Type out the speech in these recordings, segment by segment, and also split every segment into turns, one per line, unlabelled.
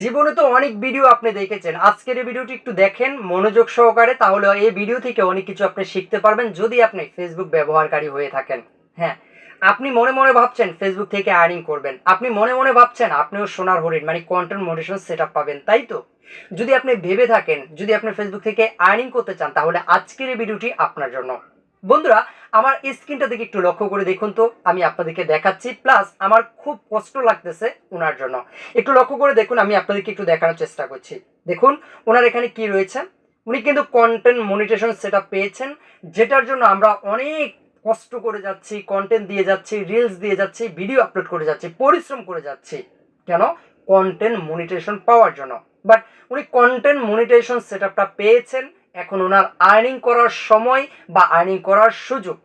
জীবনে তো অনেক ভিডিও আপনি দেখেছেন। আজকের এই ভিডিওটি একটু দেখেন মনোযোগ সহকারে, তাহলে এই ভিডিও থেকে অনেক কিছু আপনি শিখতে পারবেন যদি আপনি ফেসবুক ব্যবহারকারী হয়ে থাকেন। হ্যাঁ আপনি মনে মনে ভাবছেন ফেসবুক থেকে আর্নিং করবেন। আপনি মনে মনে ভাবছেন আপনিও সোনার হরিণ মানে কন্টেন্ট মোটিভেশন সেট পাবেন, তাই তো? যদি আপনি ভেবে থাকেন, যদি আপনি ফেসবুক থেকে আর্নিং করতে চান, তাহলে আজকের এই ভিডিওটি আপনার জন্য। বন্ধুরা, আমার স্ক্রিনটা দিকে একটু লক্ষ্য করে দেখুন তো, আমি আপনাদেরকে দেখাচ্ছি, প্লাস আমার খুব কষ্ট লাগতেছে ওনার জন্য। একটু লক্ষ্য করে দেখুন, আমি আপনাদেরকে একটু দেখানোর চেষ্টা করছি। দেখুন ওনার এখানে কি রয়েছে? উনি কিন্তু কন্টেন্ট মনিটেশন সেট পেয়েছেন, যেটার জন্য আমরা অনেক কষ্ট করে যাচ্ছি কন্টেন্ট দিয়ে যাচ্ছি রিলস দিয়ে যাচ্ছি ভিডিও আপলোড করে যাচ্ছি, পরিশ্রম করে যাচ্ছি। কেন? কন্টেন্ট মনিটেশন পাওয়ার জন্য। বাট উনি কন্টেন্ট মনিটেশন সেট পেয়েছেন এখন ওনার আর্নিং করার সময় বা আর্নিং করার সুযোগ।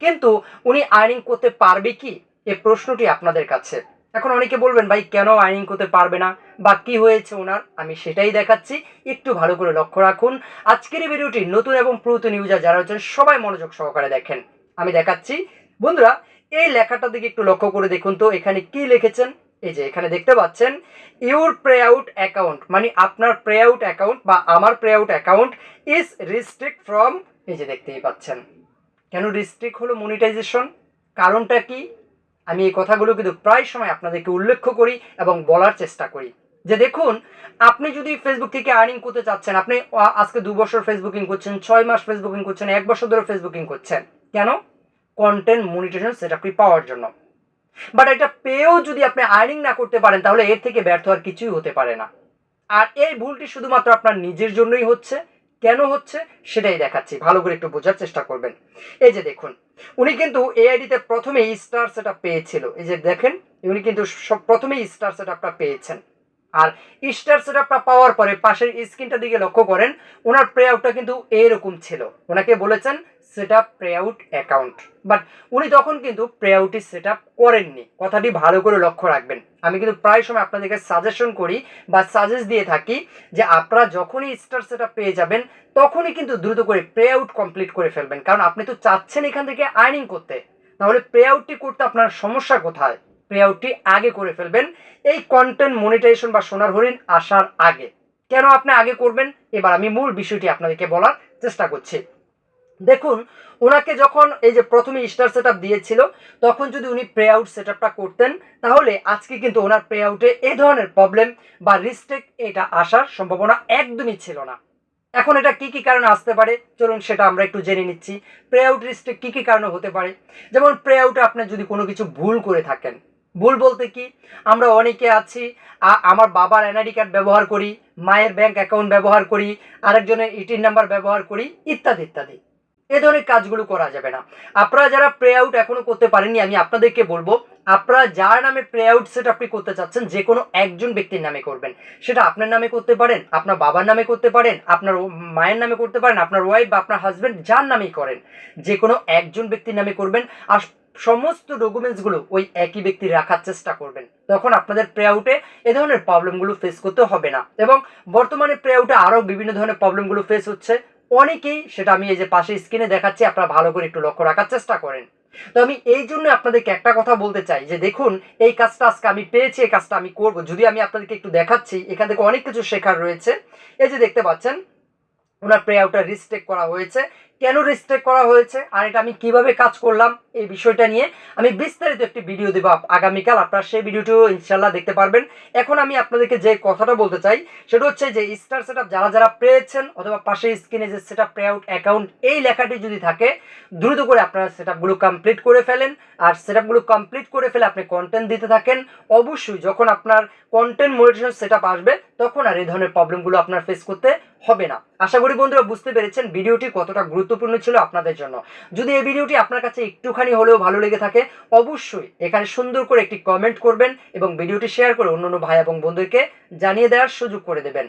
কিন্তু উনি আর্নিং করতে পারবে কি? এই প্রশ্নটি আপনাদের কাছে। এখন অনেকে বলবেন, ভাই, কেন আর্নিং করতে পারবে না? বা কি হয়েছে ওনার? আমি সেটাই দেখাচ্ছি। একটু ভালো করে লক্ষ্য রাখুন। আজকের এই ভিডিওটি নতুন এবং পুরাতন ইউজার যারা হচ্ছেন সবাই মনোযোগ সহকারে দেখেন। আমি দেখাচ্ছি। বন্ধুরা, এই লেখাটার দিকে একটু লক্ষ্য করে দেখুন তো, এখানে কি লিখেছেন? এই যে এখানে দেখতে পাচ্ছেন ইউর প্রে আউট অ্যাকাউন্ট মানে আপনার প্রে আউট অ্যাকাউন্ট বা আমার payout account is restrict from এই যে দেখতেই পাচ্ছেন। কেন রিস্ট্রিক্ট হলো মনিটাইজেশন কারণটা কি? আমি এই কথাগুলো কিন্তু প্রায় সময় আপনাদেরকে উল্লেখ করি এবং বলার চেষ্টা করি। যে দেখুন, আপনি যদি ফেসবুক থেকে আর্নিং করতে চাচ্ছেন, আপনি আজকে দু বছর ফেসবুকিং করছেন, ছয় মাস ফেসবুকিং করছেন, এক বছর ধরে ফেসবুকিং করছেন। কেন? কন্টেন্ট মনিটেশন সেট আপনি পাওয়ার জন্য। বাট এটা পেয়েও যদি আপনি আর্নিং না করতে পারেন, তাহলে এর থেকে ব্যর্থ আর কিছুই হতে পারে না। আর এই ভুলটি শুধুমাত্র আপনার নিজের জন্যই হচ্ছে। কেন হচ্ছে? সেটাই দেখাচ্ছি। ভালো করে একটু বোঝার চেষ্টা করবেন। এই যে দেখুন, উনি কিন্তু এআইডিতে প্রথমেই স্টার সেটা পেয়েছিল। এই যে দেখেন, উনি কিন্তু প্রথমেই স্টার সেট পেয়েছেন। আর স্টার সেট পাওয়ার পরে পাশের স্ক্রিনটা দিকে লক্ষ্য করেন, ওনার প্রে আউটটা কিন্তু এরকম ছিল। ওনাকে বলেছেন set up payout account. But উনি তখন কিন্তু প্রে আউটই সেট আপ করেননি। কথাটি ভালো করে লক্ষ্য রাখবেন। আমি কিন্তু প্রায় সময় আপনাদেরকে সাজেশন করি বা সাজেস্ট দিয়ে থাকি যে আপনারা যখনই স্টার সেট আপ পেয়ে যাবেন, তখনই কিন্তু দ্রুত করে প্রে আউট কমপ্লিট করে ফেলবেন। কারণ আপনি তো চাচ্ছেন এখান থেকে আর্নিং করতে। তাহলে প্রে আউটটি করতে আপনার সমস্যা কোথায়? প্রে আউটটি আগে করে ফেলবেন। এই কন্টেন্ট মনিটাইজেশন বা সোনার হরিণ আসার আগে। কেন আপনি আগে করবেন? এবার আমি মূল বিষয়টি আপনাদেরকে বলার চেষ্টা করছি। দেখুন, ওনাকে যখন এই যে প্রথমে স্টার সেট দিয়েছিল, তখন যদি উনি প্রে আউট সেট করতেন, তাহলে আজকে কিন্তু ওনার প্রে আউটে এই ধরনের প্রবলেম বা রিস্টেক এটা আসার সম্ভাবনা একদমই ছিল না। এখন এটা কি কি কারণে আসতে পারে? চলুন সেটা আমরা একটু জেনে নিচ্ছি। প্রে আউট রিস্টেক কী কি কারণে হতে পারে? যেমন প্রে আউটে আপনি যদি কোনো কিছু ভুল করে থাকেন ভুল বলতে কি? আমরা অনেকে আছি আমার বাবার এনআইডি কার্ড ব্যবহার করি, মায়ের ব্যাংক অ্যাকাউন্ট ব্যবহার করি, আরেকজনের ইটিন নাম্বার ব্যবহার করি, ইত্যাদি ইত্যাদি। এ ধরনের কাজগুলো করা যাবে না। আপনারা যারা প্রে আউট এখনও করতে পারেননি, আমি আপনাদেরকে বলব, আপনারা যার নামে প্রে আউট সেট আপনি করতে চাচ্ছেন, যে কোনো একজন ব্যক্তির নামে করবেন। সেটা আপনার নামে করতে পারেন, আপনার বাবার নামে করতে পারেন, আপনার মায়ের নামে করতে পারেন, আপনার ওয়াইফ বা আপনার হাজব্যান্ড যার নামেই করেন। যে কোনো একজন ব্যক্তির নামে করবেন। আর সমস্ত ডকুমেন্টসগুলো ওই একই ব্যক্তি রাখার চেষ্টা করবেন। তখন আপনাদের প্রে আউটে এ ধরনের প্রবলেমগুলো ফেস করতে হবে না। এবং বর্তমানে প্রে আউটে আরও বিভিন্ন ধরনের প্রবলেমগুলো ফেস হচ্ছে। অনেকেই সেটা আমি এই যে পাশে স্ক্রিনে দেখাচ্ছি, আপনারা ভালো করে একটু লক্ষ্য রাখার চেষ্টা করেন। তো আমি এই জন্য আপনাদেরকে একটা কথা বলতে চাই যে দেখুন, এই কাজটা আজকে আমি পেয়েছি, এই কাজটা আমি করব। যদি আমি আপনাদেরকে একটু দেখাচ্ছি, এখান থেকে অনেক কিছু শেখার রয়েছে। এই যে দেখতে পাচ্ছেন, ওনার প্রে আউটটা রিস্টেক করা হয়েছে। কেন রিস্ট্রেক করা হয়েছে আর এটা আমি কীভাবে কাজ করলাম এই বিষয়টা নিয়ে আমি বিস্তারিত একটি ভিডিও দেবো আগামীকাল। আপনারা সেই ভিডিওটিও ইনশাল্লাহ দেখতে পারবেন। এখন আমি আপনাদেরকে যে কথাটা বলতে চাই, সেটা হচ্ছে যে স্টার সেট যারা যারা পেয়েছেন অথবা পাশে স্ক্রিনে যে set up pray out account এই লেখাটি যদি থাকে, দ্রুত করে আপনারা সেট আপগুলো কমপ্লিট করে ফেলেন। আর সেট আপগুলো কমপ্লিট করে ফেলে আপনি কন্টেন্ট দিতে থাকেন। অবশ্যই যখন আপনার কন্টেন্ট মনিটেশন সেট আসবে, তখন আর এই ধরনের প্রবলেমগুলো আপনার ফেস করতে হবে না। আশা করি বন্ধুরা বুঝতে পেরেছেন ভিডিওটি কতটা গুরুত্বপূর্ণ ছিল আপনাদের জন্য। যদি এই ভিডিওটি আপনার কাছে একটুখানি হলেও ভালো লেগে থাকে, অবশ্যই এখানে সুন্দর করে একটি কমেন্ট করবেন এবং ভিডিওটি শেয়ার করে অন্য ভাই এবং বন্ধুকে জানিয়ে দেওয়ার সুযোগ করে দেবেন।